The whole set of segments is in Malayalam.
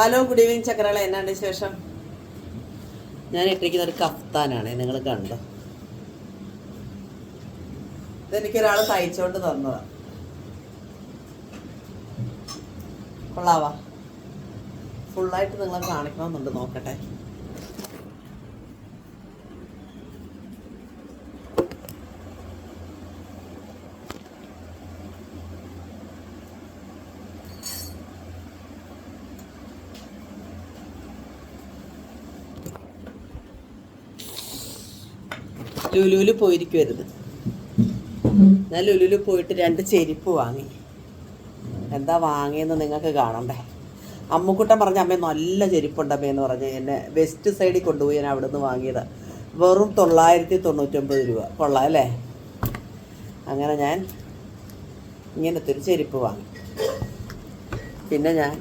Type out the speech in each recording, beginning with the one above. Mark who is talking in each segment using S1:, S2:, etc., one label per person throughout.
S1: ഹലോ ഗുഡ് ഈവനിങ് ചക്രകളെ എന്നാണ്ട് ശേഷം ഞാൻ ഇട്ടിരിക്കുന്ന ഒരു കഫ്താനാണ്. നിങ്ങൾ കണ്ടോ? ഇതെനിക്കൊരാൾ തയ്ച്ചോണ്ട് തന്നതാ. കൊള്ളാവാ. ഫുള്ളായിട്ട് നിങ്ങളെ കാണിക്കണമെന്നുണ്ട്. നോക്കട്ടെ. ലുലുവിൽ പോയിരിക്കുമായിരുന്നു ഞാൻ ലുലുവിൽ പോയിട്ട് രണ്ട് ചെരുപ്പ് വാങ്ങി. എന്താ വാങ്ങിയെന്ന് നിങ്ങൾക്ക് കാണണ്ടേ? അമ്മുക്കുട്ടൻ പറഞ്ഞ അമ്മ നല്ല ചെരുപ്പുണ്ടമ്മേ എന്ന് പറഞ്ഞ് എന്നെ വെസ്റ്റ് സൈഡിൽ കൊണ്ടുപോയി ഞാൻ അവിടെ നിന്ന് വാങ്ങിയത്. വെറും തൊള്ളായിരത്തി തൊണ്ണൂറ്റൊമ്പത് രൂപ. കൊള്ളാം അല്ലേ? അങ്ങനെ ഞാൻ ഇങ്ങനത്തെ ഒരു ചെരുപ്പ് വാങ്ങി. പിന്നെ ഞാൻ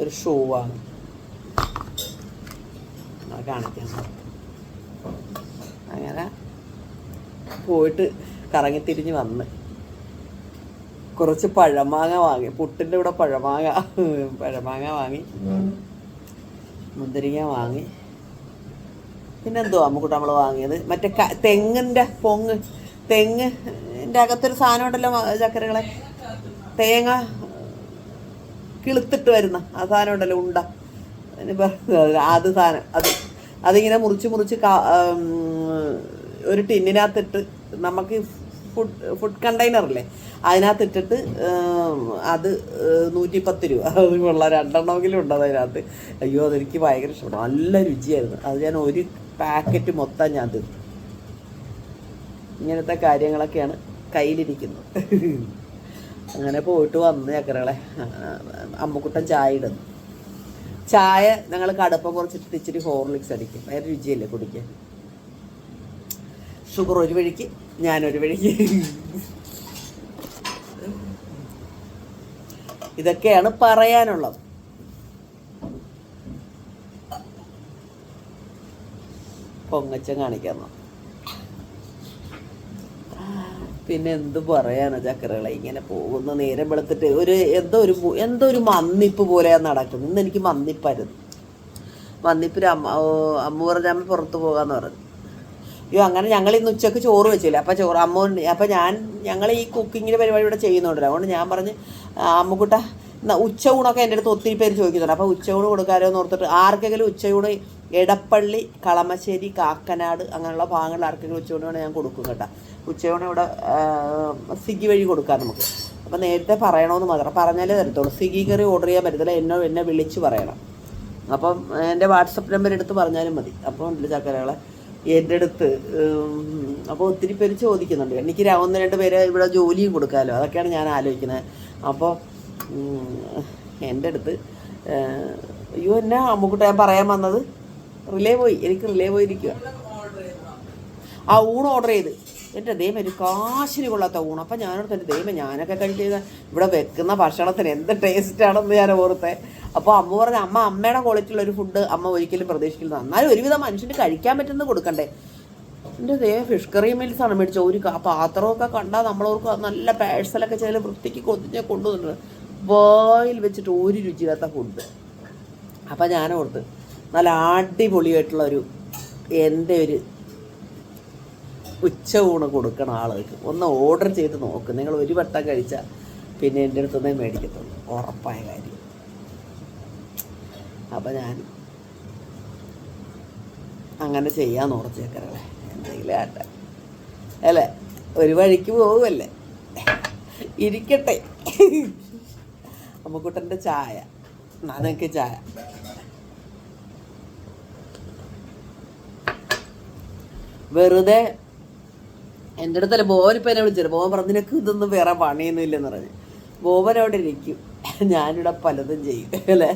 S1: ഒരു ഷൂ വാങ്ങി. കാണിക്കാം. അങ്ങനെ പോയിട്ട് കറങ്ങി തിരിഞ്ഞ് വന്ന്. കുറച്ച് പഴമാങ്ങ വാങ്ങി. പുട്ടിന്റെ കൂടെ പഴമാങ്ങ പഴമാങ്ങ വാങ്ങി. മുന്തിരിങ്ങ വാങ്ങി. പിന്നെന്തോ അമ്മക്കൂട്ട് നമ്മൾ വാങ്ങിയത്? മറ്റേ ക തെങ്ങിന്റെ പൊങ്ങ് തെങ്ങ് എന്റെ അകത്തൊരു സാധനം ഉണ്ടല്ലോ ചക്കരകളെ. തേങ്ങ കിളുത്തിട്ട് വരുന്ന ആ സാധനം ഉണ്ടല്ലോ ഉണ്ട അത് സാധനം അത്. അതിങ്ങനെ മുറിച്ച് മുറിച്ച് ഒരു ടിന്നിനകത്തിട്ട് നമുക്ക് ഫുഡ് ഫുഡ് കണ്ടെയ്നറില്ലേ? അതിനകത്തിട്ടിട്ട് അത് നൂറ്റി പത്ത് രൂപ. അത് കൊള്ളാം രണ്ടെണ്ണമെങ്കിലും ഉണ്ട് അതിനകത്ത്. അയ്യോ അതെനിക്ക് ഭയങ്കര ഇഷ്ടപ്പെട്ടു നല്ല രുചിയായിരുന്നു. അത് ഞാൻ ഒരു പാക്കറ്റ് മൊത്തം ഞാൻ തിന്നു. ഇങ്ങനത്തെ കാര്യങ്ങളൊക്കെയാണ് കയ്യിലിരിക്കുന്നത്. അങ്ങനെ പോയിട്ട് വന്ന് ചക്കരകളെ അമ്മക്കുട്ടൻ ചായ ഇടുന്നു. ചായ ഞങ്ങൾ കടുപ്പം കുറച്ചിട്ട് ഇച്ചിരി ഹോർലിക്സ് അടിക്കും. വേറെ രുചിയല്ലേ കുടിക്കാൻ. ഷുഗർ ഒരു വഴിക്ക് ഞാനൊരു വഴിക്ക്. ഇതൊക്കെയാണ് പറയാനുള്ളത്. പൊങ്ങച്ചം കാണിക്കാൻ നോക്കാം പിന്നെ എന്ത് പറയാനാ ചക്കരകളെ? ഇങ്ങനെ പോകുന്ന. നേരം വെളുത്തിട്ട് ഒരു എന്തോ ഒരു എന്തോ ഒരു മന്നിപ്പ് പോലെയാണ് നടക്കുന്നത് ഇന്ന് എനിക്ക് മന്നിപ്പായിരുന്നു. മന്നിപ്പിൽ അമ്മ അമ്മ പറഞ്ഞ അമ്മ പുറത്ത് പോകാന്ന് പറഞ്ഞു. അയ്യോ അങ്ങനെ ഞങ്ങൾ ഇന്ന് ഉച്ചയ്ക്ക് ചോറ് വെച്ചില്ല. അപ്പം ചോറ് അമ്മ അപ്പം ഞാൻ ഞങ്ങൾ ഈ കുക്കിങ്ങിന്റെ പരിപാടി ഇവിടെ ചെയ്യുന്നുണ്ടല്ലോ. അതുകൊണ്ട് ഞാൻ പറഞ്ഞ് അമ്മക്കുട്ട ഉച്ചയൂണൊക്കെ എന്റെ അടുത്ത് ഒത്തിരി പേര് ചോദിക്കുന്നുണ്ട്. അപ്പോൾ ഉച്ചയൂണ് കൊടുക്കാലോ എന്ന് ഓർത്തിട്ട് ആർക്കെങ്കിലും ഉച്ചയൂണ് എടപ്പള്ളി കളമശ്ശേരി കാക്കനാട് അങ്ങനെയുള്ള ഭാഗങ്ങളിൽ ആർക്കെങ്കിലും ഉച്ചയോടെ ഞാൻ കൊടുക്കും കേട്ടോ. ഉച്ചയോടെ ഇവിടെ സ്വിഗ്ഗി വഴി കൊടുക്കാം നമുക്ക്. അപ്പം നേരത്തെ പറയണമെന്ന് മാത്രം പറഞ്ഞാലേ തരത്തുള്ളൂ. സ്വിഗ്ഗി കറി ഓർഡർ ചെയ്യാൻ പറ്റത്തില്ല. എന്നോ എന്നെ വിളിച്ച് പറയണം. അപ്പം എന്റെ വാട്സപ്പ് നമ്പർ എടുത്ത് പറഞ്ഞാലും മതി. അപ്പോൾ ഉണ്ട് ചക്കരകളെ എന്റെ അടുത്ത് അപ്പോൾ ഒത്തിരി പേര് ചോദിക്കുന്നുണ്ട്. എനിക്ക് ഒന്ന് രണ്ട് പേര് ഇവിടെ ജോലിയും കൊടുക്കാമല്ലോ. അതൊക്കെയാണ് ഞാൻ ആലോചിക്കുന്നത്. അപ്പോൾ എന്റെ അടുത്ത് അയ്യോ എന്നാ അമ്മുക്കുട്ട ഞാൻ പറയാൻ വന്നത്? റിലേ പോയി എനിക്ക് റിലേ പോയിരിക്കുക ആ ഊണ് ഓർഡർ ചെയ്ത്. എന്റെ ദൈവം ഒരു കാശിന് കൊള്ളാത്ത ഊണ്. അപ്പം ഞാനോട് എന്റെ ദൈവം ഞാനൊക്കെ കഴിച്ചത് ഇവിടെ വെക്കുന്ന ഭക്ഷണത്തിന് എന്ത് ടേസ്റ്റാണെന്ന് ഞാൻ ഓർത്തെ. അപ്പോൾ അമ്മ പറഞ്ഞ അമ്മ അമ്മയുടെ ക്വാളിറ്റിയുള്ള ഒരു ഫുഡ് അമ്മ ഒരിക്കലും പ്രതീക്ഷിക്കില്ല എന്നാലും ഒരുവിധം മനുഷ്യന് കഴിക്കാൻ പറ്റുന്നത് കൊടുക്കണ്ടേ? എന്റെ ദൈവം ഫിഷ് കറി മീൽസ് ആണ് മേടിച്ചത്. ഒരു പാത്രമൊക്കെ കണ്ടാൽ നമ്മളവർക്ക് നല്ല പാഴ്സലൊക്കെ ചില വൃത്തിക്ക് കൊതിഞ്ഞ് കൊണ്ടുവന്നിട്ടുണ്ട് വായിൽ വെച്ചിട്ട് ഒരു രുചിയില്ലാത്ത ഫുഡ് അപ്പം ഞാൻ ഓർത്ത് നല്ല അടിപൊളിയായിട്ടുള്ള ഒരു എന്റെ ഒരു ഉച്ച ഊണ് കൊടുക്കണ ആളുകൾക്ക് ഒന്ന് ഓർഡർ ചെയ്ത് നോക്ക്. നിങ്ങൾ ഒരു വട്ടം കഴിച്ചാൽ പിന്നെ എന്റെ അടുത്തുനിന്നേ മേടിക്കത്തുള്ളൂ. ഉറപ്പായ കാര്യം. അപ്പം ഞാൻ അങ്ങനെ ചെയ്യാൻ ഓർച്ചേക്കരല്ലേ എന്തെങ്കിലും ആട്ടെ. അല്ലേ? ഒരു വഴിക്ക് പോകുമല്ലേ ഇരിക്കട്ടെ. അമ്മക്കുട്ടന്റെ ചായ. നനക്ക് ചായ. വെറുതെ എന്റെ അടുത്തല്ല ബോവനിപ്പോൾ എന്നെ വിളിച്ചത്. ബോവൻ പറഞ്ഞു നിനക്ക് ഇതൊന്നും വേറെ പണിയൊന്നും ഇല്ലെന്ന് പറഞ്ഞു. ബോവൻ അവിടെ ഇരിക്കും. ഞാനിവിടെ പലതും ചെയ്യും അല്ലേ?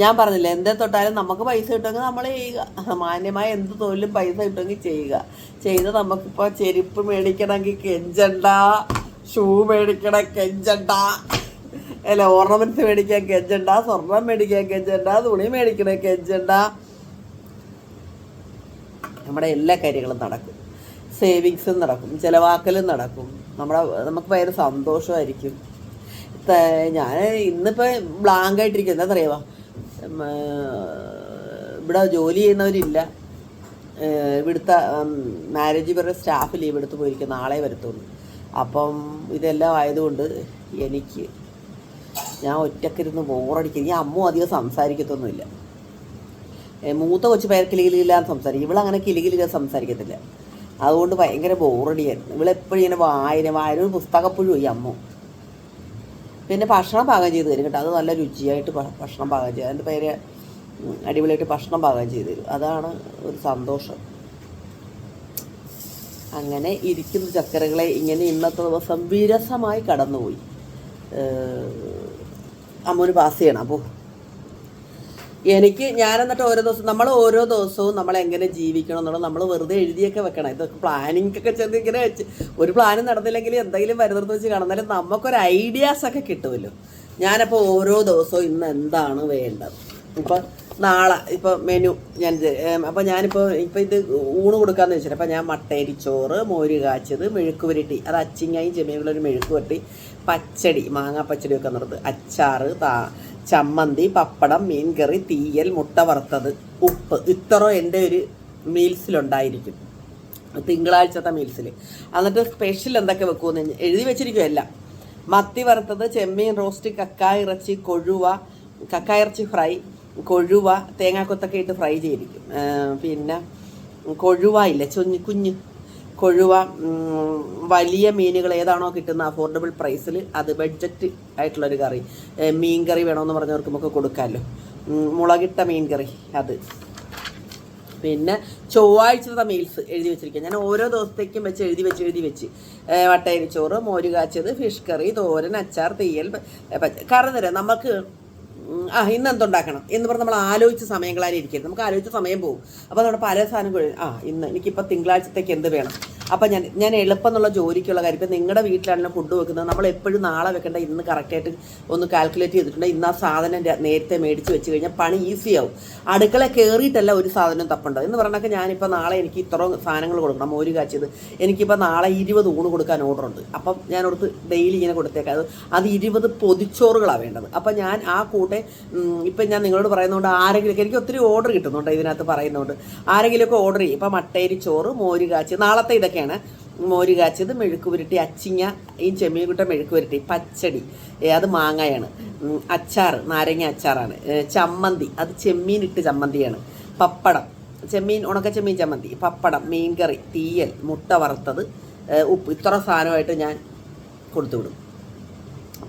S1: ഞാൻ പറഞ്ഞില്ല എന്തേ തൊട്ടാലും നമുക്ക് പൈസ കിട്ടുമെങ്കിൽ നമ്മൾ ചെയ്യുക. മാന്യമായ എന്ത് തൊഴിലും പൈസ കിട്ടുമെങ്കിൽ ചെയ്യുക. ചെയ്ത് നമുക്കിപ്പോൾ ചെരുപ്പ് മേടിക്കണമെങ്കിൽ കെഞ്ചണ്ട ഷൂ മേടിക്കണം കെഞ്ചണ്ട. അല്ല ഓർണമെന്റ്സ് മേടിക്കാൻ കെഞ്ചണ്ട സ്വർണം മേടിക്കാൻ കെഞ്ചണ്ട തുണി മേടിക്കണ കെഞ്ചണ്ട. നമ്മുടെ എല്ലാ കാര്യങ്ങളും നടക്കും. സേവിങ്സും നടക്കും ചിലവാക്കലും നടക്കും. നമ്മുടെ നമുക്ക് ഭയങ്കര സന്തോഷമായിരിക്കും. ഞാൻ ഇന്നിപ്പോൾ ബ്ലാങ്ക് ആയിട്ടിരിക്കും എന്താ പറയുക ഇവിടെ ജോലി ചെയ്യുന്നവരില്ല. ഇവിടുത്തെ മാരേജ് പറഞ്ഞ സ്റ്റാഫ് ലീവ് എടുത്ത് പോയിരിക്കും നാളെ വരത്തുള്ളൂ. അപ്പം ഇതെല്ലാം ആയതുകൊണ്ട് എനിക്ക് ഞാൻ ഒറ്റക്കിരുന്ന് ബോറടിക്കും ഈ അമ്മ അധികം സംസാരിക്കത്തൊന്നുമില്ല. മൂത്ത കൊച്ചു പേർ കിളികിലില്ലാന്ന് സംസാരിക്കും. ഇവളങ്ങനെ കിളികിലില്ല സംസാരിക്കത്തില്ല. അതുകൊണ്ട് ഭയങ്കര ബോറടിയായിരുന്നു ഇവളെപ്പോഴും ഇങ്ങനെ വായന വായന ഒരു പുസ്തകപ്പുഴു ഈ അമ്മ. പിന്നെ ഭക്ഷണം പാകം ചെയ്ത് തരും കേട്ടോ. അത് നല്ല രുചിയായിട്ട് ഭക്ഷണം പാകം ചെയ്യും അതിന്റെ പേര് അടിപൊളിയായിട്ട് ഭക്ഷണം പാകം ചെയ്ത് തരും. അതാണ് ഒരു സന്തോഷം. അങ്ങനെ ഇരിക്കുന്ന ചക്കരകളെ. ഇങ്ങനെ ഇന്നത്തെ ദിവസം വിരസമായി കടന്നുപോയി. അമ്മൂര് പാസ് ചെയ്യണം. അപ്പോൾ എനിക്ക് ഞാൻ എന്നിട്ട് ഓരോ ദിവസം നമ്മൾ ഓരോ ദിവസവും നമ്മൾ എങ്ങനെ ജീവിക്കണം എന്നുള്ളത് നമ്മൾ വെറുതെ എഴുതിയൊക്കെ വെക്കണം. ഇതൊക്കെ പ്ലാനിങ് ഒക്കെ ചെന്ന് ഇങ്ങനെ വെച്ച് ഒരു പ്ലാനും നടന്നില്ലെങ്കിൽ എന്തെങ്കിലും വരുന്നത് വെച്ച് കാണുന്നാലും നമുക്കൊരു ഐഡിയാസ് ഒക്കെ കിട്ടുമല്ലോ. ഞാനപ്പോൾ ഓരോ ദിവസവും ഇന്ന് എന്താണ് വേണ്ടത്? ഇപ്പം നാളെ ഇപ്പോൾ മെനു ഞാൻ അപ്പോൾ ഞാനിപ്പോൾ ഇപ്പോൾ ഇത് ഊണ് കൊടുക്കാമെന്ന് വെച്ചിട്ട് അപ്പോൾ ഞാൻ മട്ടേരിച്ചോറ് മോര് കാച്ചത് മെഴുക്ക് പുരട്ടി അത് അച്ചിങ്ങായും ചെമ്മീനുള്ളൊരു മെഴുക്ക് പുരട്ടി പച്ചടി മാങ്ങാ പച്ചടിയൊക്കെ നിർത്ത് അച്ചാറ് താ ചമ്മന്തി പപ്പടം മീൻകറി തീയൽ മുട്ട വറുത്തത് ഉപ്പ്. ഇത്ര എന്റെ ഒരു മീൽസിലുണ്ടായിരിക്കും. തിങ്കളാഴ്ചത്തെ മീൽസിൽ. എന്നിട്ട് സ്പെഷ്യൽ എന്തൊക്കെ വെക്കുമെന്ന് എഴുതി വെച്ചിരിക്കുമല്ല മത്തി വറുത്തത് ചെമ്മീൻ റോസ്റ്റ് കക്കായ ഇറച്ചി കൊഴുവ കക്കായ ഇറച്ചി ഫ്രൈ കൊഴുവ തേങ്ങാക്കൊത്തൊക്കെ ഇട്ട് ഫ്രൈ ചെയ്തിരിക്കും. പിന്നെ കൊഴുവ ഇല്ല ചൊഞ്ഞ് കുഞ്ഞ് കൊഴുവ വലിയ മീനുകൾ ഏതാണോ കിട്ടുന്ന അഫോർഡബിൾ പ്രൈസിൽ അത് ബഡ്ജറ്റ് ആയിട്ടുള്ളൊരു കറി. മീൻ കറി വേണമെന്ന് പറഞ്ഞവർക്കും നമുക്ക് കൊടുക്കാമല്ലോ മുളകിട്ട മീൻ കറി അത്. പിന്നെ ചൊവ്വാഴ്ചത്തെ മീൽസ് എഴുതി വെച്ചിരിക്കുക ഞാൻ ഓരോ ദിവസത്തേക്കും വെച്ച് എഴുതി വെച്ച് എഴുതി വെച്ച്. വട്ടയരിച്ചോറ് മോര് കാച്ചത് ഫിഷ് കറി തോരൻ അച്ചാർ തീയൽ കാരണം തരാം. നമുക്ക് ആ ഇന്ന് എന്തുണ്ടാക്കണം എന്ന് പറഞ്ഞ് നമ്മൾ ആലോചിച്ച സമയങ്ങളാലും ഇരിക്കരുത് നമുക്ക് ആലോചിച്ച സമയം പോകും. അപ്പോൾ നമ്മുടെ പല സാധനങ്ങൾ ആ ഇന്ന് എനിക്കിപ്പോൾ തിങ്കളാഴ്ചത്തേക്ക് എന്ത് വേണം? അപ്പം ഞാൻ ഞാൻ എളുപ്പം എന്നുള്ള ജോലിക്കുള്ള കാര്യം. ഇപ്പം നിങ്ങളുടെ വീട്ടിലാണല്ലോ ഫുഡ് വെക്കുന്നത്. നമ്മൾ എപ്പോഴും നാളെ വെക്കേണ്ട ഇന്ന് കറക്റ്റായിട്ട് ഒന്ന് കാൽക്കുലേറ്റ് ചെയ്തിട്ടുണ്ട്. ഇന്ന് ആ സാധനം നേരത്തെ മേടിച്ച് വെച്ച് കഴിഞ്ഞാൽ പണി ഈസി ആവും. അടുക്കള കയറിയിട്ടല്ല ഒരു സാധനം തപ്പുണ്ടോ എന്ന് പറഞ്ഞാൽ ഞാനിപ്പോൾ നാളെ എനിക്ക് ഇത്ര സാധനങ്ങൾ കൊടുക്കണം. മോര് കാച്ചത് എനിക്കിപ്പോൾ നാളെ ഇരുപത് ഊണ് കൊടുക്കാൻ ഓർഡർ ഉണ്ട്. അപ്പം ഞാൻ ഓർത്ത് ഡെയിലി ഇങ്ങനെ കൊടുത്തേക്കാം. അത് അത് ഇരുപത് പൊതിച്ചോറുകളാണ് വേണ്ടത്. അപ്പം ഞാൻ ആ കൂട്ടെ ഇപ്പം ഞാൻ നിങ്ങളോട് പറയുന്നതുകൊണ്ട് ആരെങ്കിലുമൊക്കെ എനിക്ക് ഒത്തിരി ഓർഡർ കിട്ടുന്നുണ്ട് ഇതിനകത്ത് പറയുന്നതുകൊണ്ട് ആരെങ്കിലുമൊക്കെ ഓർഡർ ചെയ്യും. ഇപ്പം മട്ടേരി ചോറ് മോര് കാച്ചി നാളത്തെ ഇതൊക്കെയാണ്. മോര് കാച്ചത് മെഴുക്ക് പുരട്ടി അച്ചിങ്ങ ഈ ചെമ്മീൻകുട്ട മെഴുക്ക് പുരട്ടി പച്ചടി. അത് മാങ്ങയാണ്. അച്ചാർ നാരങ്ങ അച്ചാറാണ്. ചമ്മന്തി അത് ചെമ്മീനിട്ട് ചമ്മന്തിയാണ്. പപ്പടം ചെമ്മീൻ ഉണക്ക ചെമ്മീൻ ചമ്മന്തി പപ്പടം മീൻകറി തീയൽ മുട്ട വറുത്തത് ഉപ്പ് ഇത്ര സാധനമായിട്ട് ഞാൻ കൊടുത്തുവിടും.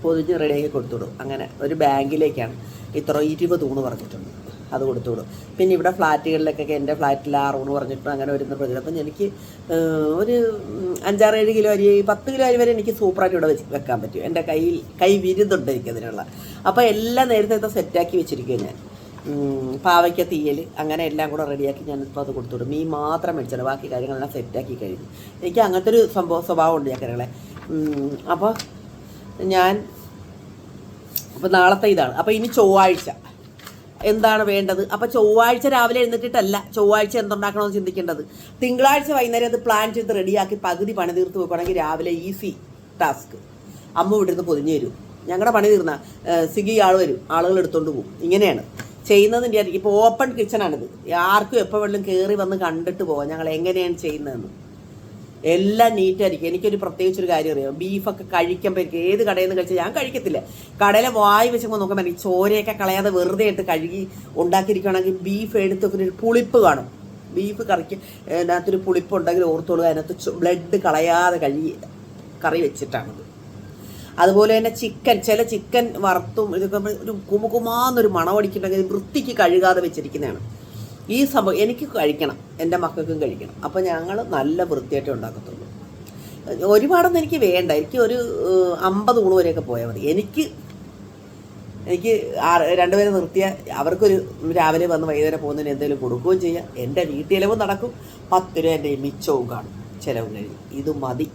S1: പൊതിഞ്ഞ് റെഡിയാക്കി കൊടുത്തുവിടും. അങ്ങനെ ഒരു ബാങ്കിലേക്കാണ് ഇത്ര ഇരുപത് ഊണ് പറഞ്ഞിട്ടുണ്ട്. അത് കൊടുത്തുവിടും. പിന്നെ ഇവിടെ ഫ്ലാറ്റുകളിലൊക്കെ എന്റെ ഫ്ലാറ്റിൽ ആറ് ഊണ് പറഞ്ഞിട്ട് അങ്ങനെ വരുന്ന പ്രതിരോധം അപ്പം എനിക്ക് ഒരു അഞ്ചാറ് ഏഴ് കിലോ അരി പത്ത് കിലോ അരി വരെ എനിക്ക് സൂപ്പറായിട്ട് ഇവിടെ വെച്ച് വെക്കാൻ പറ്റും. എന്റെ കയ്യിൽ കൈ വിരുന്നുണ്ട് എനിക്കതിനുള്ള അപ്പോൾ എല്ലാം നേരത്തെ സെറ്റാക്കി വെച്ചിരിക്കുകയാണ് ഞാൻ. പാവയ്ക്ക തീയൽ അങ്ങനെ എല്ലാം കൂടെ റെഡിയാക്കി ഞാൻ ഇപ്പോൾ അത് കൊടുത്തുവിടും. മീൻ മാത്രം മേടിച്ചാൽ ബാക്കി കാര്യങ്ങളെല്ലാം സെറ്റാക്കി കഴിഞ്ഞു. എനിക്ക് അങ്ങനത്തെ ഒരു സംഭവം സ്വഭാവമുണ്ട് ചക്കരകളെ അപ്പോൾ ഞാൻ അപ്പോൾ നാളത്തെ ഇതാണ്. അപ്പോൾ ഇനി ചൊവ്വാഴ്ച. എന്താണ് വേണ്ടത്? അപ്പോൾ ചൊവ്വാഴ്ച രാവിലെ എഴുന്നേറ്റിട്ടല്ല ചൊവ്വാഴ്ച എന്തുണ്ടാക്കണമെന്ന് ചിന്തിക്കേണ്ടത്? തിങ്കളാഴ്ച വൈകുന്നേരം അത് പ്ലാൻ ചെയ്ത് റെഡിയാക്കി പകുതി പണി തീർത്ത് വെക്കുകയാണെങ്കിൽ രാവിലെ ഈസി ടാസ്ക് അമ്മ ഇവിടെ നിന്ന് പൊതിഞ്ഞു തരും. ഞങ്ങളുടെ പണി തീർന്ന സിഗി ആൾ വരും. ആളുകൾ എടുത്തോണ്ട് പോകും. ഇങ്ങനെയാണ്. ചെയ്യുന്നതിന്റെ ഇപ്പോൾ ഓപ്പൺ കിച്ചണാണിത് ആർക്കും വെള്ളം കയറി വന്ന് കണ്ടിട്ട് പോവാം. ഞങ്ങൾ എങ്ങനെയാണ് ചെയ്യുന്നതെന്ന്. എല്ലാം നീറ്റായിരിക്കും. എനിക്കൊരു പ്രത്യേകിച്ച് ഒരു കാര്യം അറിയാം ബീഫൊക്കെ കഴിക്കുമ്പോൾ എനിക്ക് ഏത് കടയിൽ നിന്ന് കഴിച്ചാൽ ഞാൻ കഴിക്കത്തില്ല. കടയിലെ വായി വെച്ചപ്പോൾ നോക്കുമ്പോൾ എനിക്ക് ചോരയൊക്കെ കളയാതെ വെറുതെ ഇട്ട് കഴുകി ഉണ്ടാക്കിയിരിക്കുകയാണെങ്കിൽ ബീഫ് എടുത്ത് വെക്കുന്ന ഒരു പുളിപ്പ് കാണും. ബീഫ് കറിക്ക് അതിനകത്തൊരു പുളിപ്പ് ഉണ്ടെങ്കിൽ ഓർത്തോളുക അതിനകത്ത് ബ്ലഡ് കളയാതെ കഴുകി കറി വെച്ചിട്ടാണത്. അതുപോലെ തന്നെ ചിക്കൻ ചില ചിക്കൻ വറുത്തും ഇതൊക്കെ ഒരു കുമുകുമാന്നൊരു മണമടിക്കുന്നുണ്ടെങ്കിൽ വൃത്തിക്ക് കഴുകാതെ വെച്ചിരിക്കുന്നതാണ്. ഈ സംഭവം എനിക്ക് കഴിക്കണം. എന്റെ മക്കൾക്കും കഴിക്കണം. അപ്പോൾ ഞങ്ങൾ നല്ല വൃത്തിയായിട്ട് ഉണ്ടാക്കത്തുള്ളൂ. ഒരുപാടൊന്നും എനിക്ക് വേണ്ട. എനിക്ക് ഒരു അമ്പത് ഊണ് വരെയൊക്കെ പോയാൽ മതി. എനിക്ക് എനിക്ക് രണ്ടുപേരെ നിർത്തിയ അവർക്കൊരു രാവിലെ വന്ന് വൈകുന്നേരം പോകുന്നതിന് എന്തെങ്കിലും കൊടുക്കുകയും ചെയ്യാം. എന്റെ വീട്ടിലവും നടക്കും. പത്ത് രൂപ എന്റെ മിച്ചവും കാണും. ചിലവും കഴിയും. ഇത് മതി.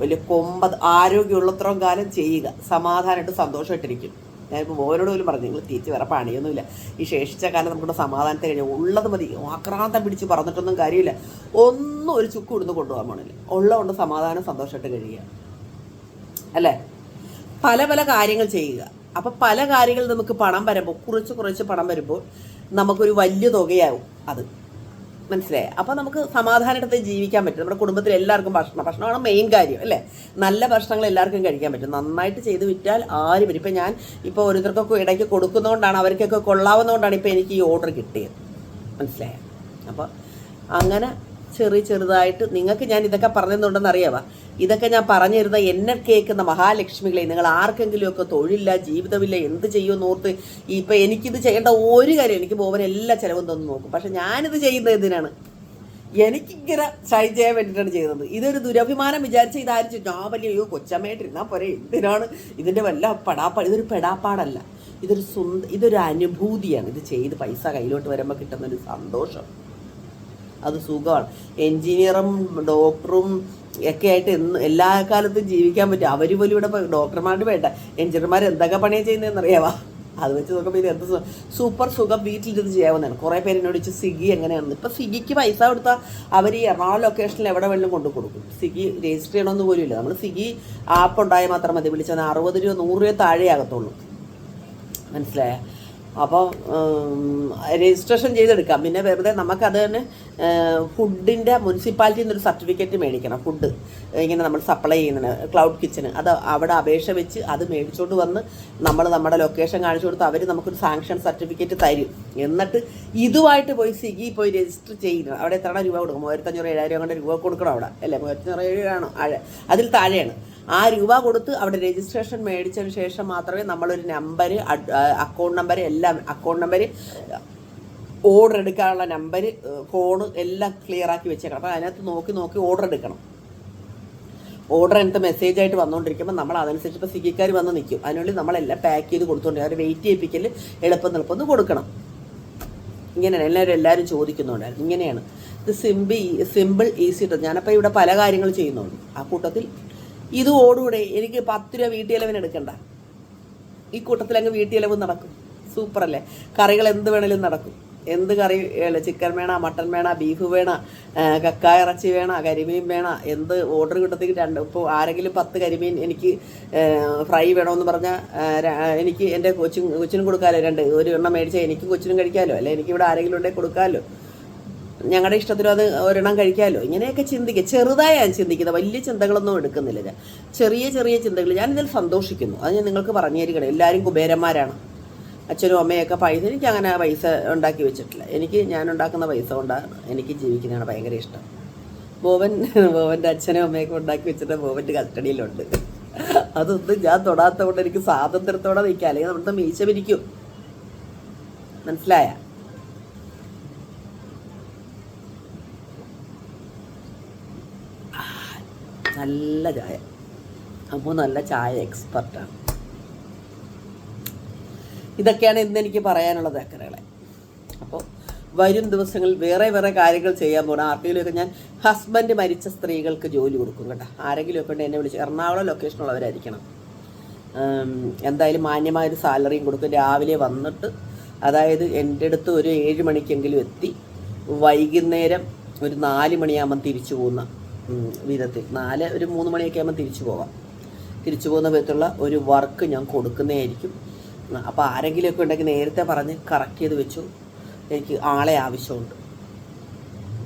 S1: വലിയ കൊമ്പത് ആരോഗ്യമുള്ളത്രയും കാലം ചെയ്യുക. സമാധാനമായിട്ട് സന്തോഷമായിട്ടിരിക്കും. ഞാനിപ്പോൾ മോനോട് പോലും പറഞ്ഞു നിങ്ങൾ തിരിച്ച് വേറെ പണിയൊന്നുമില്ല. ഈ ശേഷിച്ച കാലം നമ്മുടെ സമാധാനത്തെ കഴിഞ്ഞു ഉള്ളത് മതി. ആക്രാന്തം പിടിച്ച് പറഞ്ഞിട്ടൊന്നും കാര്യമില്ല. ഒന്നും ഒരു ചുക്ക് ഇടുന്ന് കൊണ്ടുപോകാൻ പോണില്ല. ഉള്ളതുകൊണ്ട് സമാധാനം സന്തോഷമായിട്ട് കഴിയുക. അല്ലേ? പല പല കാര്യങ്ങൾ ചെയ്യുക. അപ്പം പല കാര്യങ്ങൾ നമുക്ക് പണം വരുമ്പോൾ കുറച്ച് കുറച്ച് പണം വരുമ്പോൾ നമുക്കൊരു വലിയ തുകയാവും അത്. മനസ്സിലായി? അപ്പോൾ നമുക്ക് സമാധാനത്തെ ജീവിക്കാൻ പറ്റും. നമ്മുടെ കുടുംബത്തിൽ എല്ലാവർക്കും ഭക്ഷണം ഭക്ഷണമാണ് മെയിൻ കാര്യം അല്ലേ? നല്ല ഭക്ഷണങ്ങൾ എല്ലാവർക്കും കഴിക്കാൻ പറ്റും. നന്നായിട്ട് ചെയ്തു വിറ്റാൽ ആരും വരും. ഇപ്പം ഞാൻ ഇപ്പോൾ ഓരോരുത്തർക്കൊക്കെ ഇടയ്ക്ക് കൊടുക്കുന്നതുകൊണ്ടാണ് അവർക്കൊക്കെ കൊള്ളാവുന്നതുകൊണ്ടാണ് ഇപ്പോൾ എനിക്ക് ഈ ഓർഡർ കിട്ടിയത്. മനസ്സിലായോ? അപ്പോൾ അങ്ങനെ ചെറിയ ചെറുതായിട്ട് നിങ്ങൾക്ക് ഞാൻ ഇതൊക്കെ പറഞ്ഞിരുന്നുണ്ടെന്ന് അറിയാവാ? ഇതൊക്കെ ഞാൻ പറഞ്ഞു തരുന്ന എന്നെ കേൾക്കുന്ന മഹാലക്ഷ്മികളെ നിങ്ങൾ ആർക്കെങ്കിലുമൊക്കെ തൊഴിലില്ല ജീവിതമില്ല എന്ത് ചെയ്യുമെന്ന് ഓർത്ത് ഇപ്പം എനിക്കിത് ചെയ്യേണ്ട ഒരു കാര്യം എനിക്ക് പോകാൻ എല്ലാ ചിലവും തന്നു നോക്കും. പക്ഷെ ഞാനിത് ചെയ്യുന്നത് എന്തിനാണ്? എനിക്കിങ്ങനെ ഷൈൻ ചെയ്യാൻ വേണ്ടിയിട്ടാണ് ചെയ്തത് ഇതൊരു ദുരഭിമാനം വിചാരിച്ച് ഇതായിരിച്ചു ഞാൻ വലിയ അയ്യോ കൊച്ചമ്മയായിട്ടിരുന്നാൽ പോരെ എന്തിനാണ്? ഇതിന്റെ വല്ല പെടാപ്പാട് ഇതൊരു പെടാപ്പാടല്ല. ഇതൊരു സ്വന്തം ഇതൊരു അനുഭൂതിയാണ്. ഇത് ചെയ്ത് പൈസ കയ്യിലോട്ട് വരുമ്പോൾ കിട്ടുന്നൊരു സന്തോഷം. അത് സുഖമാണ്. എൻജിനീയറും ഡോക്ടറും ഒക്കെ ആയിട്ട് എന്ന് എല്ലാ കാലത്തും ജീവിക്കാൻ പറ്റും. അവർ പോലും ഇവിടെ ഡോക്ടർമാരുടെ വേണ്ട. എഞ്ചിനീയർമാർ എന്തൊക്കെ പണിയാണ് ചെയ്യുന്നതെന്ന് അറിയാവാ അത് വെച്ച് നോക്കുമ്പോൾ ഇത് എന്ത് സൂപ്പർ സുഖം വീട്ടിലിരുന്ന് ചെയ്യാവുന്നതാണ്. കുറേ പേര് എന്നോട് ചോദിച്ചു സ്വിഗ്ഗി എങ്ങനെയാണെന്ന്? ഇപ്പം സിഗിക്ക് പൈസ കൊടുത്താൽ അവർ ഈ എറണാകുളം ലൊക്കേഷനിൽ എവിടെ വേണമെങ്കിലും കൊണ്ടു കൊടുക്കും. സിഗി രജിസ്റ്റർ ചെയ്യണമെന്ന് പോലും ഇല്ല. നമ്മൾ സിഗി ആപ്പ് ഉണ്ടായാൽ മാത്രം മതി. വിളിച്ചാൽ അറുപത് രൂപ നൂറ് രൂപ താഴെ ആകത്തുള്ളൂ മനസ്സിലായ? അപ്പോൾ രജിസ്ട്രേഷൻ ചെയ്തെടുക്കാം. പിന്നെ വെറുതെ നമുക്കത് തന്നെ ഫുഡിന്റെ മുനിസിപ്പാലിറ്റിയിൽ നിന്നൊരു സർട്ടിഫിക്കറ്റ് മേടിക്കണം ഫുഡ്. ഇങ്ങനെ നമ്മൾ സപ്ലൈ ചെയ്യുന്നതിന് ക്ലൗഡ് കിച്ചന്. അത് അവിടെ അപേക്ഷ വെച്ച് അത് മേടിച്ചുകൊണ്ട് വന്ന് നമ്മൾ നമ്മുടെ ലൊക്കേഷൻ കാണിച്ചു കൊടുത്ത് അവർ നമുക്കൊരു സാങ്ഷൻ സർട്ടിഫിക്കറ്റ് തരും. എന്നിട്ട് ഇതുമായിട്ട് പോയി സ്വിഗ്ഗി പോയി രജിസ്റ്റർ ചെയ്യണം അവിടെ എത്ര രൂപ കൊടുക്കും? മൂവായിരത്തഞ്ഞൂറ് ഏഴായിരം അങ്ങനെ രൂപ കൊടുക്കണം അവിടെ. അല്ലേ? മൂവായിരത്തഞ്ഞൂറ് ഏഴ് ആണോ അതിൽ താഴെയാണ്. ആ രൂപ കൊടുത്ത് അവിടെ രജിസ്ട്രേഷൻ മേടിച്ചതിന് ശേഷം മാത്രമേ നമ്മളൊരു നമ്പർ അക്കൗണ്ട് നമ്പർ എല്ലാം അക്കൗണ്ട് നമ്പർ ഓർഡർ എടുക്കാനുള്ള നമ്പർ ഫോണ് എല്ലാം ക്ലിയർ ആക്കി വെച്ചേക്കണം. അപ്പോൾ അതിനകത്ത് നോക്കി നോക്കി ഓർഡർ എടുക്കണം. ഓർഡർ എന്നിട്ട് മെസ്സേജ് ആയിട്ട് വന്നുകൊണ്ടിരിക്കുമ്പോൾ നമ്മൾ അതനുസരിച്ച് ഇപ്പോൾ സ്വിഗ്ഗിക്കാർ വന്ന് നിൽക്കും അതിനുള്ളിൽ നമ്മളെല്ലാം പാക്ക് ചെയ്ത് കൊടുത്തുകൊണ്ട് അവർ വെയിറ്റ് ചെയ്യിപ്പിക്കൽ എളുപ്പം എളുപ്പം കൊടുക്കണം. ഇങ്ങനെയാണ്. എല്ലാവരും എല്ലാവരും ചോദിക്കുന്നുണ്ടായിരുന്നു. ഇങ്ങനെയാണ്. ഇത് സിമ്പിൾ സിമ്പിൾ ഈസി ഞാനപ്പോൾ ഇവിടെ പല കാര്യങ്ങൾ ചെയ്യുന്നുണ്ട്. ആ കൂട്ടത്തിൽ ഇത് ഓടൂടെ എനിക്ക് പത്ത് രൂപ വീട്ടിലവന് എടുക്കണ്ട. ഈ കൂട്ടത്തിൽ അങ്ങ് വീട്ടിലവ് നടക്കും. സൂപ്പർ അല്ലേ കറികൾ എന്ത് വേണേലും നടക്കും. എന്ത് കറി ചിക്കൻ വേണ മട്ടൻ വേണ ബീഫ് വേണ കക്ക ഇറച്ചി വേണ കരിമീൻ വേണ എന്ത് ഓർഡർ കിട്ടത്തേക്ക് രണ്ട് ഇപ്പോൾ ആരെങ്കിലും പത്ത് കരിമീൻ എനിക്ക് ഫ്രൈ വേണമെന്ന് പറഞ്ഞാൽ എനിക്ക് എന്റെ കൊച്ചിൻ കൊച്ചിനും കൊടുക്കാമല്ലോ രണ്ട്. ഒരു എണ്ണം മേടിച്ചാൽ എനിക്കും കൊച്ചിനും കഴിക്കാമല്ലോ അല്ലെ? എനിക്കിവിടെ ആരെങ്കിലും ഉണ്ടെങ്കിൽ കൊടുക്കാമല്ലോ ഞങ്ങളുടെ ഇഷ്ടത്തിനും അത് ഒരെണ്ണം കഴിക്കാമല്ലോ ഇങ്ങനെയൊക്കെ ചിന്തിക്കുക ചെറുതായി ഞാൻ ചിന്തിക്കുന്നത്. വലിയ ചിന്തകളൊന്നും എടുക്കുന്നില്ല ഞാൻ. ചെറിയ ചെറിയ ചിന്തകൾ ഞാൻ ഇതിൽ സന്തോഷിക്കുന്നു. അത് ഞാൻ നിങ്ങൾക്ക് പറഞ്ഞു തരികയാണ് എല്ലാവരും കുബേരന്മാരാണ്. അച്ഛനും അമ്മയൊക്കെ പൈസ എനിക്ക് അങ്ങനെ പൈസ ഉണ്ടാക്കി വെച്ചിട്ടില്ല. എനിക്ക് ഞാൻ ഉണ്ടാക്കുന്ന പൈസ കൊണ്ടാണ് എനിക്ക് ജീവിക്കുന്നതാണ് ഭയങ്കര ഇഷ്ടം. ബോവൻ ബോവന്റെ അച്ഛനും അമ്മയൊക്കെ ഉണ്ടാക്കി വെച്ചിട്ട് ബോവന്റെ കസ്റ്റഡിയിലുണ്ട്. അതൊന്നും ഞാൻ തൊടാത്തതുകൊണ്ട് എനിക്ക് സ്വാതന്ത്ര്യത്തോടെ നിൽക്കാം. അല്ലെങ്കിൽ നമ്മുടെ മീശ പിരിക്കും. മനസ്സിലായ? നല്ല ചായ. അപ്പോൾ നല്ല ചായ എക്സ്പെർട്ടാണ് ഇതൊക്കെയാണ് ഇന്ന് എനിക്ക് പറയാനുള്ളത് അക്കരകളെ. അപ്പോൾ വരും ദിവസങ്ങളിൽ വേറെ വേറെ കാര്യങ്ങൾ ചെയ്യാൻ പോകണം ആർക്കെങ്കിലുമൊക്കെ ഞാൻ ഹസ്ബൻഡ് മരിച്ച സ്ത്രീകൾക്ക് ജോലി കൊടുക്കും കേട്ടോ. ആരെങ്കിലുമൊക്കെ ഉണ്ട് എന്നെ വിളിച്ച്. എറണാകുളം ലൊക്കേഷനുള്ളവരായിരിക്കണം എന്തായാലും മാന്യമായൊരു സാലറിയും കൊടുക്കും രാവിലെ വന്നിട്ട് അതായത് എന്റെ അടുത്ത് ഒരു ഏഴ് മണിക്കെങ്കിലും എത്തി. വൈകുന്നേരം ഒരു നാല് മണിയാകുമ്പം തിരിച്ചു പോകുന്ന വിധത്തിൽ നാല് ഒരു മൂന്ന് മണിയൊക്കെ ആകുമ്പോൾ തിരിച്ചു പോകാം. തിരിച്ചു പോകുന്ന വിധത്തിലുള്ള ഒരു വർക്ക് ഞാൻ കൊടുക്കുന്നതായിരിക്കും. അപ്പോൾ ആരെങ്കിലുമൊക്കെ ഉണ്ടെങ്കിൽ നേരത്തെ പറഞ്ഞ് കറക്റ്റ് ചെയ്ത് വെച്ചു. എനിക്ക് ആളെ ആവശ്യമുണ്ട്.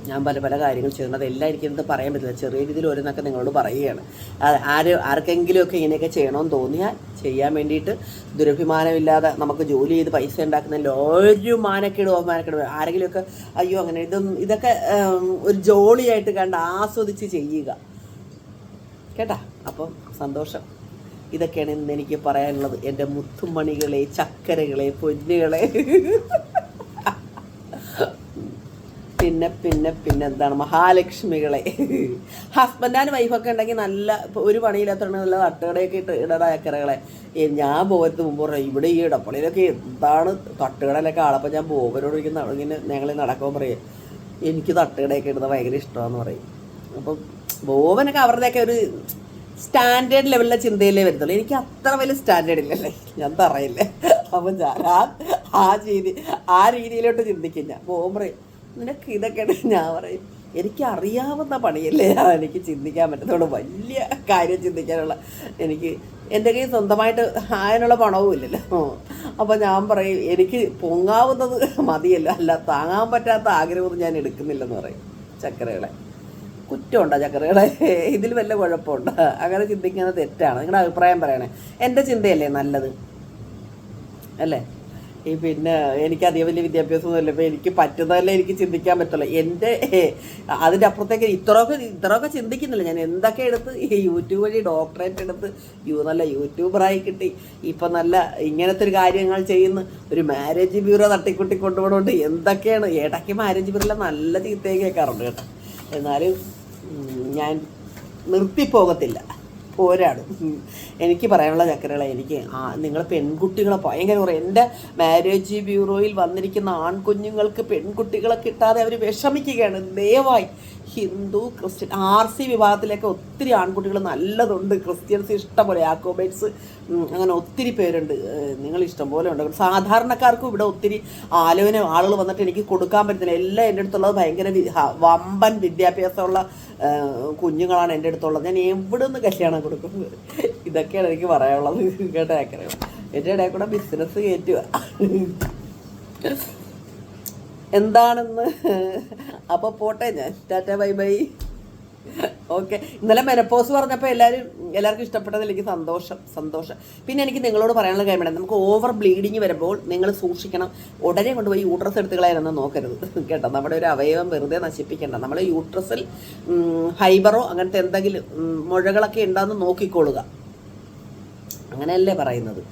S1: ഞാൻ പല പല കാര്യങ്ങൾ ചെയ്യുന്നത് എല്ലാം എനിക്കിത് പറയാൻ പറ്റില്ല. ചെറിയ രീതിയിൽ ഓരോന്നൊക്കെ നിങ്ങളോട് പറയുകയാണ്. ആര് ആർക്കെങ്കിലുമൊക്കെ ഇങ്ങനെയൊക്കെ ചെയ്യണമെന്ന് തോന്നിയാൽ ചെയ്യാൻ വേണ്ടിയിട്ട് ദുരഭിമാനമില്ലാതെ നമുക്ക് ജോലി ചെയ്ത് പൈസ ഉണ്ടാക്കുന്ന ഒരു മാനക്കേട് മാനക്കേടോ ആരെങ്കിലുമൊക്കെ അയ്യോ അങ്ങനെ ഇതും ഇതൊക്കെ ഒരു ജോളിയായിട്ട് കണ്ട് ആസ്വദിച്ച് ചെയ്യുക. കേട്ടാ? അപ്പം സന്തോഷം. ഇതൊക്കെയാണ് ഇന്ന് എനിക്ക് പറയാനുള്ളത്. എന്റെ മുത്തുമണികളെ ചക്കരകളെ പൊന്നുകളെ. പിന്നെ പിന്നെ പിന്നെ എന്താണ്? മഹാലക്ഷ്മികളെ. ഹസ്ബൻഡാനും വൈഫൊക്കെ ഉണ്ടെങ്കിൽ നല്ല ഒരു പണിയില്ലാത്തതാണ് നല്ല തട്ടുകടയൊക്കെ ഇട്ട് ഇടടാ ഞാൻ പോകരുത് മുമ്പ് പറഞ്ഞു ഇവിടെ ഈ ഇടപ്പള്ളിയിലൊക്കെ എന്താണ് തട്ടുകടയിലൊക്കെ ആളപ്പോൾ ഞാൻ പോകരോട് ഇരിക്കുന്ന ഇങ്ങനെ ഞങ്ങൾ നടക്കുമ്പോൾ പറയും. എനിക്ക് തട്ടുകടയൊക്കെ ഇടുന്നത് ഭയങ്കര ഇഷ്ടമാണെന്ന് പറയും. അപ്പം ബോവനൊക്കെ അവരുടെയൊക്കെ ഒരു സ്റ്റാൻഡേർഡ് ലെവലിലെ ചിന്തയിലേ വരുന്നുള്ളൂ എനിക്ക് അത്ര വലിയ സ്റ്റാൻഡേർഡ് ഇല്ലല്ലേ. ഞാൻ പറയില്ലേ. അപ്പം ഞാൻ ആ ആ രീതി ആ രീതിയിലോട്ട് ചിന്തിക്കും ഞാൻ. ബോംബറേ നിനക്ക് ഇതൊക്കെ ഞാൻ പറയും. എനിക്ക് അറിയാവുന്ന പണിയല്ലേ എനിക്ക് ചിന്തിക്കാൻ പറ്റത്തുള്ളൂ. വലിയ കാര്യം ചിന്തിക്കാനുള്ള എനിക്ക് എന്റെ കയ്യിൽ സ്വന്തമായിട്ട് അതിനുള്ള പണവും ഇല്ലല്ലോ. അപ്പോൾ ഞാൻ പറയും എനിക്ക് പൊങ്ങാവുന്നത് മതിയല്ലോ. അല്ല താങ്ങാൻ പറ്റാത്ത ആഗ്രഹമൊന്നും ഞാൻ എടുക്കുന്നില്ലെന്ന് പറയും ചക്കരകളെ. കുറ്റമുണ്ടോ ചക്കരകളെ? ഇതിൽ വല്ല കുഴപ്പമുണ്ടോ? അങ്ങനെ ചിന്തിക്കുന്നത് തെറ്റാണ്. നിങ്ങളുടെ അഭിപ്രായം പറയണേ. എന്റെ ചിന്തയല്ലേ നല്ലത്? അല്ലേ? ഈ പിന്നെ എനിക്ക് അധികം വലിയ വിദ്യാഭ്യാസമൊന്നും ഇല്ല ഇപ്പോൾ എനിക്ക് പറ്റുന്നതല്ലേ എനിക്ക് ചിന്തിക്കാൻ പറ്റുള്ളൂ. എന്റെ അതിന്റെ അപ്പുറത്തേക്ക് ഇത്രയൊക്കെ ഇത്രയൊക്കെ ചിന്തിക്കുന്നില്ല. ഞാൻ എന്തൊക്കെ എടുത്ത് ഈ യൂട്യൂബ് വഴി ഡോക്ടറേറ്റ് എടുത്ത് യു നല്ല യൂട്യൂബറായി കിട്ടി. ഇപ്പം നല്ല ഇങ്ങനത്തെ ഒരു കാര്യങ്ങൾ ചെയ്യുന്ന ഒരു മാരേജ് ബ്യൂറോ തട്ടിക്കുട്ടി കൊണ്ടുപോകണോണ്ട് എന്തൊക്കെയാണ്? ഇടയ്ക്ക് മാരേജ് ബ്യൂറോയിലെ നല്ല ചീത്തയും കേൾക്കാറുണ്ട് കേട്ടോ. എന്നാലും ഞാൻ നിർത്തിപ്പോകത്തില്ല. പോരാടും. എനിക്ക് പറയാനുള്ള ചക്കരകളെ എനിക്ക് ആ നിങ്ങൾ പെൺകുട്ടികളെ ഭയങ്കര കുറേ. എന്റെ മാരേജ് ബ്യൂറോയിൽ വന്നിരിക്കുന്ന ആൺകുഞ്ഞുങ്ങൾക്ക് പെൺകുട്ടികളെ കിട്ടാതെ അവർ വിഷമിക്കുകയാണ്. ദയവായി. ഹിന്ദു ക്രിസ്ത്യൻ ആർ സി വിഭാഗത്തിലേക്ക് ഒത്തിരി ആൺകുട്ടികൾ നല്ലതുണ്ട്. ക്രിസ്ത്യൻസ് ഇഷ്ടംപോലെ ആക്കോബേറ്റ്സ് അങ്ങനെ ഒത്തിരി പേരുണ്ട്. നിങ്ങൾ ഇഷ്ടം പോലെ ഉണ്ട്. സാധാരണക്കാർക്കും ഇവിടെ ഒത്തിരി ആലോചന ആളുകൾ വന്നിട്ട് എനിക്ക് കൊടുക്കാൻ പറ്റുന്നില്ല. എല്ലാം എന്റെ അടുത്തുള്ളത് ഭയങ്കര വമ്പൻ വിദ്യാഭ്യാസമുള്ള കുഞ്ഞുങ്ങളാണ് എന്റെ അടുത്തുള്ളത്. ഞാൻ എവിടെ നിന്ന് കല്യാണം കൊടുക്കുന്നത് ഇതൊക്കെയാണ് എനിക്ക് പറയാനുള്ളത്. കേട്ടോ ഏക്കറ എന്റെ ഇടയിൽ കൂടെ ബിസിനസ് കയറ്റുക എന്താണെന്ന്? അപ്പോൾ പോട്ടെ ഞാൻ. Tata bye bye. ഓക്കെ. ഇന്നലെ മെനപ്പോസ് പറഞ്ഞപ്പോൾ എല്ലാവരും എല്ലാവർക്കും ഇഷ്ടപ്പെട്ടതിൽ എനിക്ക് സന്തോഷം സന്തോഷം. പിന്നെ എനിക്ക് നിങ്ങളോട് പറയാനുള്ള കാര്യം വേണം നമുക്ക് ഓവർ ബ്ലീഡിങ് വരുമ്പോൾ നിങ്ങൾ സൂക്ഷിക്കണം. ഉടനെ കൊണ്ടുപോയി യൂട്രസ് എടുത്ത് കളയാനൊന്നും നോക്കരുത്. കേട്ടോ നമ്മുടെ ഒരു അവയവം വെറുതെ നശിപ്പിക്കേണ്ട. നമ്മൾ യൂട്രസിൽ ഫൈബറോ അങ്ങനത്തെ എന്തെങ്കിലും മുഴകളൊക്കെ ഉണ്ടാകുന്ന നോക്കിക്കൊള്ളുക. അങ്ങനെയല്ലേ പറയുന്നത്.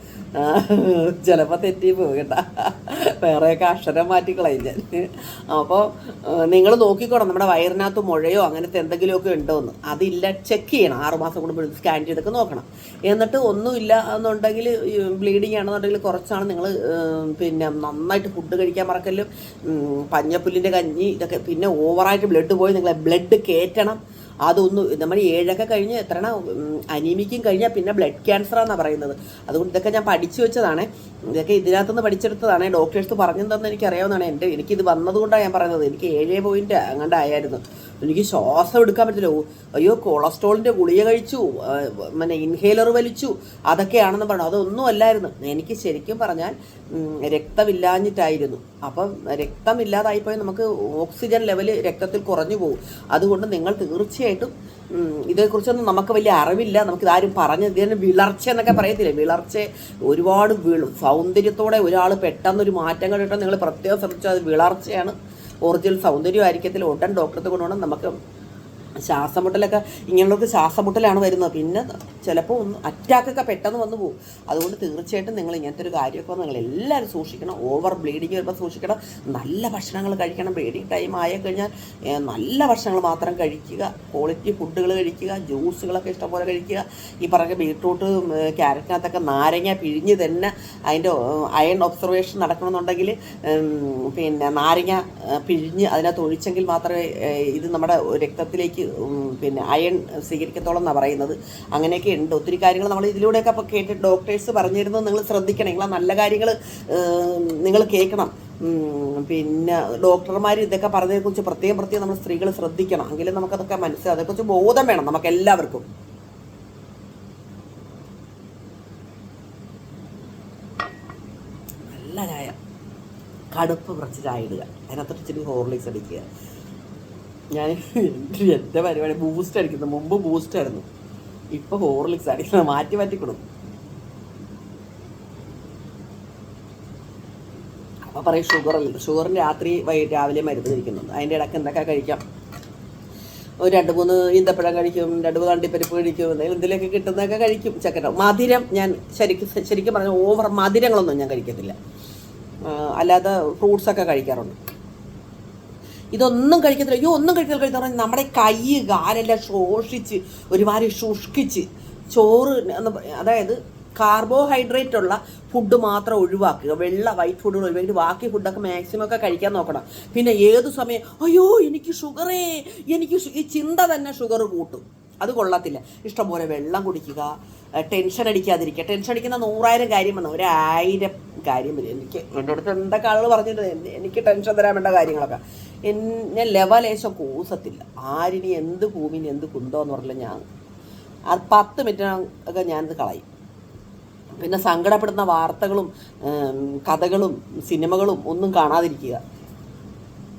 S1: ചിലപ്പോൾ തെറ്റി പോകും കേട്ടാ. വേറെയൊക്കെ അക്ഷരം മാറ്റിക്കളയും ഞാൻ. അപ്പോൾ നിങ്ങൾ നോക്കിക്കോണം നമ്മുടെ വയറിനകത്ത് മുഴയോ അങ്ങനത്തെ എന്തെങ്കിലുമൊക്കെ ഉണ്ടോ എന്ന് അതില്ല ചെക്ക് ചെയ്യണം. ആറുമാസം കൂടുമ്പോൾ സ്കാൻ ചെയ്തൊക്കെ നോക്കണം. എന്നിട്ട് ഒന്നുമില്ല എന്നുണ്ടെങ്കിൽ ബ്ലീഡിങ് ആണെന്നുണ്ടെങ്കിൽ കുറച്ചാണ് നിങ്ങൾ പിന്നെ നന്നായിട്ട് ഫുഡ് കഴിക്കാൻ മറക്കല്ലും പഞ്ഞപ്പുല്ലിന്റെ കഞ്ഞി ഇതൊക്കെ പിന്നെ ഓവറായിട്ട് ബ്ലഡ് പോയി നിങ്ങളെ ബ്ലഡ് കയറ്റണം അതൊന്നും നമ്മൾ ഏഴൊക്കെ കഴിഞ്ഞ് എത്രണ അനീമിക്കും കഴിഞ്ഞാൽ പിന്നെ ബ്ലഡ് ക്യാൻസർ പറയുന്നത്. അതുകൊണ്ട് ഇതൊക്കെ ഞാൻ പഠിച്ചു വെച്ചതാണ്. ഇതൊക്കെ ഇതിനകത്തുനിന്ന് പഠിച്ചെടുത്തതാണ്. ഡോക്ടേഴ്സ് പറഞ്ഞു എനിക്കറിയാവുന്നതാണ് എന്റെ എനിക്കിത് വന്നതുകൊണ്ടാണ് ഞാൻ പറയുന്നത്. എനിക്ക് ഏഴ് പോയിന്റ് അങ്ങോട്ടായിരുന്നു എനിക്ക് ശ്വാസം എടുക്കാൻ പറ്റില്ല. അയ്യോ കൊളസ്ട്രോളിന്റെ ഗുളിക കഴിച്ചു പിന്നെ ഇൻഹേലർ വലിച്ചു അതൊക്കെയാണെന്ന് പറഞ്ഞു. അതൊന്നും അല്ലായിരുന്നു. എനിക്ക് ശരിക്കും പറഞ്ഞാൽ രക്തമില്ലാഞ്ഞിട്ടായിരുന്നു. അപ്പം രക്തമില്ലാതായിപ്പോയി നമുക്ക് ഓക്സിജൻ ലെവൽ രക്തത്തിൽ കുറഞ്ഞു പോകും. അതുകൊണ്ട് നിങ്ങൾ തീർച്ചയായിട്ടും ഇതേക്കുറിച്ചൊന്നും നമുക്ക് വലിയ അറിവില്ല. നമുക്ക് ഇതാരും പറഞ്ഞു ഇതിന് വിളർച്ച എന്നൊക്കെ പറയത്തില്ലേ? വിളർച്ച ഒരുപാട് സൗന്ദര്യത്തോടെ ഒരാൾ പെട്ടെന്നൊരു മാറ്റം കണ്ടിട്ട് നിങ്ങൾ പ്രത്യേകം ശ്രദ്ധിച്ചാൽ അത് വിളർച്ചയാണ്. ഒറിജിനൽ സൗന്ദര്യമായിരിക്കത്തില്ല. ഉടൻ ഡോക്ടറെ കൊണ്ടുപോകണം. നമുക്ക് ശ്വാസമുട്ടലൊക്കെ ഇങ്ങനെയുള്ളവർക്ക് ശ്വാസമുട്ടലാണ് വരുന്നത്. പിന്നെ ചിലപ്പോൾ ഒന്ന് അറ്റാക്കൊക്കെ പെട്ടെന്ന് വന്നു പോകും. അതുകൊണ്ട് തീർച്ചയായിട്ടും നിങ്ങൾ ഇങ്ങനത്തെ ഒരു കാര്യമൊക്കെ നിങ്ങൾ എല്ലാവരും സൂക്ഷിക്കണം. ഓവർ ബ്ലീഡിങ് വരുമ്പോൾ സൂക്ഷിക്കണം. നല്ല ഭക്ഷണങ്ങൾ കഴിക്കണം. ബ്ലീഡിങ് ടൈം ആയി കഴിഞ്ഞാൽ നല്ല ഭക്ഷണങ്ങൾ മാത്രം കഴിക്കുക. ക്വാളിറ്റി ഫുഡുകൾ കഴിക്കുക. ജ്യൂസുകളൊക്കെ ഇഷ്ടംപോലെ കഴിക്കുക. ഈ പറഞ്ഞ ബീട്രൂട്ട് ക്യാരറ്റിനകത്തൊക്കെ നാരങ്ങ പിഴിഞ്ഞ് തന്നെ അതിന്റെ അയൺ ഒബ്സർവേഷൻ നടക്കണമെന്നുണ്ടെങ്കിൽ പിന്നെ നാരങ്ങ പിഴിഞ്ഞ് അതിനകത്ത് ഒഴിച്ചെങ്കിൽ മാത്രമേ ഇത് നമ്മുടെ രക്തത്തിലേക്ക് പിന്നെ അയൺ സ്വീകരിക്കത്തോളം എന്നാണ് പറയുന്നത്. അങ്ങനെയൊക്കെ ഉണ്ട്. ഒത്തിരി കാര്യങ്ങൾ നമ്മൾ ഇതിലൂടെയൊക്കെ അപ്പോൾ കേട്ട് ഡോക്ടേഴ്സ് പറഞ്ഞിരുന്നത് നിങ്ങൾ ശ്രദ്ധിക്കണം. നിങ്ങൾ നല്ല കാര്യങ്ങൾ നിങ്ങൾ കേൾക്കണം. പിന്നെ ഡോക്ടർമാർ ഇതൊക്കെ പറഞ്ഞതിനെക്കുറിച്ച് പ്രത്യേകം പ്രത്യേകം നമ്മൾ സ്ത്രീകൾ ശ്രദ്ധിക്കണം. എങ്കിലും നമുക്കതൊക്കെ മനസ്സിലാകും അതേക്കുറിച്ച് ബോധം വേണം നമുക്ക് എല്ലാവർക്കും. നല്ല ചായ. കടുപ്പ് കുറച്ച് ചായ ഇടുക. അതിനകത്തോട്ട് ഇച്ചിരി ഹോർലിക്സ് അടിക്കുക. ഞാൻ എന്റെ പരിപാടി ബൂസ്റ്റ് അടിക്കുന്നു. മുമ്പ് ബൂസ്റ്റ് ആയിരുന്നു. ഇപ്പൊ ഹോർലിക്സ് അടിക്കുന്നത് മാറ്റി മാറ്റി കൊടുക്കും അപ്പൊ പറയും ഷുഗർ അല്ല? ഷുഗറിന് രാത്രി വൈകിട്ട് രാവിലെ മരുന്ന് കഴിക്കുന്നുണ്ട്. അതിന്റെ ഇടയ്ക്ക് എന്തൊക്കെ കഴിക്കാം? ഒരു രണ്ട് മൂന്ന് ഈന്തപ്പഴം കഴിക്കും രണ്ട് മൂന്ന് അണ്ടിപ്പരിപ്പ് കഴിക്കും എന്തെങ്കിലും എന്തെങ്കിലുമൊക്കെ കിട്ടുന്നതൊക്കെ കഴിക്കും. ചക്കര മധുരം ഞാൻ ശരിക്കും ശരിക്കും പറഞ്ഞാൽ ഓവർ മധുരങ്ങളൊന്നും ഞാൻ കഴിക്കത്തില്ല. അല്ലാതെ ഫ്രൂട്ട്സൊക്കെ കഴിക്കാറുണ്ട്. ഇതൊന്നും കഴിക്കത്തില്ല. അയ്യോ ഒന്നും കഴിക്കത്തില്ല. കഴിക്കുന്ന പറഞ്ഞാൽ നമ്മുടെ കൈ കാലെല്ലാം ശോഷിച്ച് ഒരുമാതിരി ശുഷ്കിച്ച് ചോറ് എന്ന് അതായത് കാർബോഹൈഡ്രേറ്റ് ഉള്ള ഫുഡ് മാത്രം ഒഴിവാക്കുക. വെള്ള വൈറ്റ് ഫുഡുകൾ ഒഴിവാക്കി ബാക്കി ഫുഡൊക്കെ മാക്സിമം ഒക്കെ കഴിക്കാൻ നോക്കണം. പിന്നെ ഏത് സമയം അയ്യോ എനിക്ക് ഷുഗറേ എനിക്ക് ഈ ചിന്ത തന്നെ ഷുഗർ കൂട്ടും. അത് കൊള്ളത്തില്ല. ഇഷ്ടംപോലെ വെള്ളം കുടിക്കുക ടെൻഷൻ അടിക്കാതിരിക്കുക. ടെൻഷൻ അടിക്കുന്ന നൂറായിരം കാര്യം വന്നു? ഒരായിരം കാര്യം വരും എനിക്ക് എന്റെ അടുത്ത് എന്തൊക്കെ ആളുകൾ പറഞ്ഞിട്ടുണ്ട്. എനിക്ക് ടെൻഷൻ തരാൻ വേണ്ട കാര്യങ്ങളൊക്കെ. എന്നെ ലെവലേശം കൂസത്തില്ല. ആരിനി എന്ത് ഭൂമിന് എന്ത് കുന്തോ എന്ന് പറഞ്ഞില്ല ഞാൻ. അത് പത്ത് മിനിറ്റ് ഒക്കെ ഞാനിത് കളയും. പിന്നെ സങ്കടപ്പെടുന്ന വാർത്തകളും കഥകളും സിനിമകളും ഒന്നും കാണാതിരിക്കുക.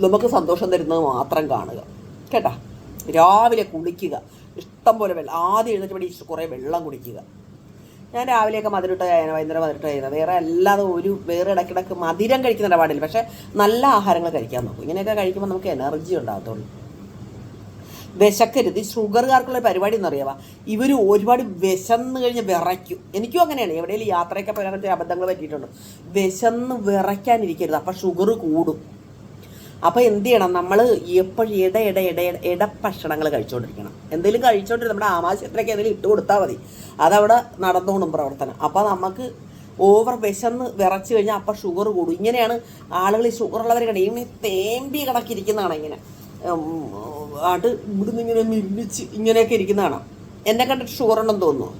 S1: നമുക്ക് സന്തോഷം തരുന്നത് മാത്രം കാണുക. കേട്ടാ? രാവിലെ കുളിക്കുക. ഇഷ്ടം പോലെ വെള്ളം. ആദ്യം എഴുന്നേറ്റ് പടി കുറേ വെള്ളം കുടിക്കുക. ഞാൻ രാവിലെയൊക്കെ മധുരിട്ട ചായന വൈകുന്നേരം മധുരിട്ട ചായന വേറെ അല്ലാതെ ഒരു വേറെ ഇടയ്ക്കിടയ്ക്ക് മധുരം കഴിക്കുന്ന ഇടപാടില്ല. പക്ഷേ നല്ല ആഹാരങ്ങൾ കഴിക്കാൻ നോക്കും. ഇങ്ങനെയൊക്കെ കഴിക്കുമ്പോൾ നമുക്ക് എനർജി ഉണ്ടാകത്തുള്ളൂ. വിശക്കരുത്. ഈ ഷുഗറുകാർക്കുള്ള പരിപാടി എന്നറിയാവാ? ഇവർ ഒരുപാട് വിശന്ന് കഴിഞ്ഞ് വിറയ്ക്കും. എനിക്കും അങ്ങനെയാണ്. എവിടെയെങ്കിലും യാത്രയൊക്കെ പോയാൽ അബദ്ധങ്ങൾ പറ്റിയിട്ടുണ്ട്. വിശന്ന് വിറയ്ക്കാനിരിക്കരുത്. അപ്പം ഷുഗർ കൂടും. അപ്പോൾ എന്ത് ചെയ്യണം? നമ്മൾ എപ്പോഴും ഇട ഇട ഇട ഇട ഭക്ഷണങ്ങൾ കഴിച്ചുകൊണ്ടിരിക്കണം എന്തെങ്കിലും കഴിച്ചുകൊണ്ടിരുന്ന നമ്മുടെ ആമാശയത്തിലേക്ക് എന്തെങ്കിലും ഇട്ട് കൊടുത്താൽ മതി. അതവിടെ നടന്നുകൊണ്ടും പ്രവർത്തനം. അപ്പോൾ നമുക്ക് ഓവർ വിശന്ന് വിറച്ച് കഴിഞ്ഞാൽ അപ്പം ഷുഗർ കൂടും. ഇങ്ങനെയാണ് ആളുകൾ ഈ ഷുഗർ ഉള്ളവർ കണ്ട ഈ തേമ്പി കണക്കിരിക്കുന്നതാണ് ഇങ്ങനെ. ആട്ട് ഇവിടുന്ന് ഇങ്ങനെ മിന്നിച്ച് ഇങ്ങനെയൊക്കെ ഇരിക്കുന്നതാണ്. എന്നെ കണ്ടിട്ട് ഷുഗർ ഉണ്ടെന്ന് തോന്നുന്നു.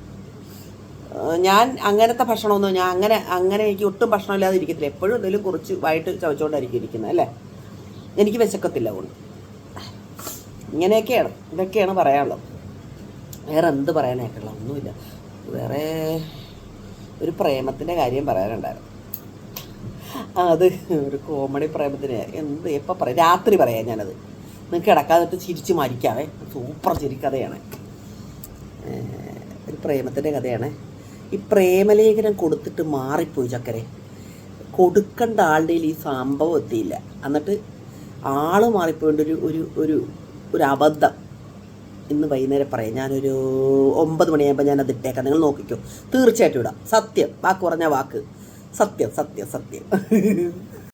S1: ഞാൻ അങ്ങനത്തെ ഭക്ഷണമൊന്നും ഞാൻ അങ്ങനെ അങ്ങനെ എനിക്ക് ഒട്ടും ഭക്ഷണമില്ലാതെ ഇരിക്കത്തില്ല. എപ്പോഴും എന്തെങ്കിലും കുറച്ച് വൈകിട്ട് ചവച്ചുകൊണ്ടായിരിക്കും ഇരിക്കുന്നത് അല്ലേ? എനിക്ക് വിശക്കത്തില്ല അതുകൊണ്ട് ഇങ്ങനെയൊക്കെയാണ് ഇതൊക്കെയാണ് പറയാനുള്ളത്. വേറെ എന്ത് പറയാനായിട്ടുള്ള? ഒന്നുമില്ല. വേറെ ഒരു പ്രേമത്തിന്റെ കാര്യം പറയാനുണ്ടായിരുന്നു. അത് ഒരു കോമഡി പ്രേമത്തിന് എന്ത് എപ്പോൾ പറയാം? രാത്രി പറയാം ഞാനത്. നിങ്ങൾക്ക് കിടക്കാതിട്ട് ചിരിച്ച് മരിക്കാവേ. സൂപ്പർ ചിരിക്കഥയാണ് ഒരു പ്രേമത്തിന്റെ കഥയാണ്. ഈ പ്രേമലേഖനം കൊടുത്തിട്ട് മാറിപ്പോയി ചക്കരെ. കൊടുക്കേണ്ട ആളുടെ ഈ സംഭവം എത്തിയില്ല. എന്നിട്ട് ആൾ മാറിപ്പോയിട്ട് ഒരു ഒരു ഒരു ഒരു അബദ്ധം ഇന്ന് വൈകുന്നേരം പറയാം. ഞാനൊരു ഒമ്പത് മണിയാകുമ്പോൾ ഞാൻ അത് ഇട്ടേക്കാം. നിങ്ങൾ നോക്കിക്കോ. തീർച്ചയായിട്ടും ഇടാം. സത്യം. വാക്ക് പറഞ്ഞ വാക്ക്. സത്യം സത്യം സത്യം.